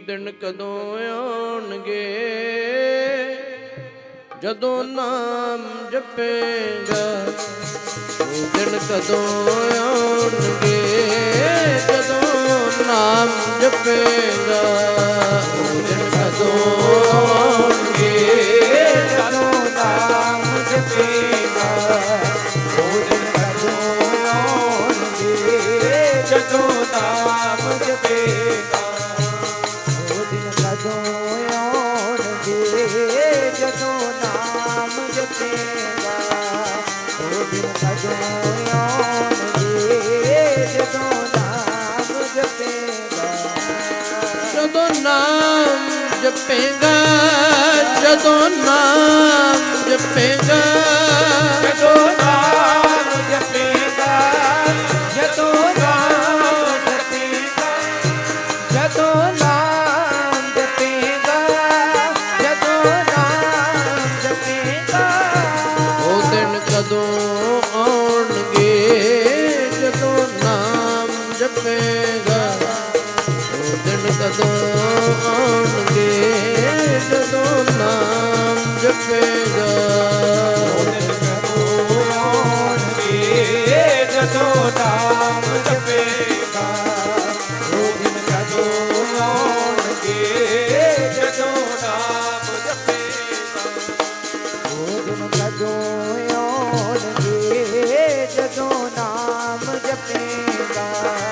ਉਹ ਦਿਨ ਕਦੋਂ ਆਉਣਗੇ? ਜਦੋਂ ਨਾਮ ਜਪੇਗਾ ਉਹ ਦਿਨ ਕਦੋਂ ਆਉਣਗੇ? ਜਦੋਂ ਨਾਮ ਜਪੇਗਾ ਕਦੋਂ ਆਉਣਗੇ ਜਦੋਂ ਨਾਮ ਜਪੇਗਾ ਉਹ ਦਿਨ ਕਦੋਂ ਆਉਣਗੇ ਜਦੋਂ ਨਾਮ ਜਪੇਗਾ। ਜਦੋਂ ਨਾਮ ਜਪੇਗਾ ਜਦੋਂ ਨਾਮ ਜਪੇਗਾ। ਜਦੋਂ ਨਾਮ ਜਪੇਗਾ ਜਦੋਂ ਨਾਮ ਜਪੇਗਾ ਜਦੋਂ ਆਵੇਗਾ ਉਹ ਦਿਨ ਕਦੋਂ ਆਉਣਗੇ, ਜਦੋਂ ਨਾਮ ਜਪੇਗਾ। ਉਹ ਦਿਨ ਕਦੋਂ ਆਉਣਗੇ, ਜਦੋਂ ਨਾਮ ਜਪੇਗਾ। ਉਹ ਦਿਨ ਕਦੋਂ ਆਉਣਗੇ, ਜਦੋਂ ਨਾਮ ਜਪੇਗਾ। ਉਹ ਦਿਨ ਕਦੋਂ ਆਉਣਗੇ, ਜਦੋਂ ਨਾਮ ਜਪੇਗਾ।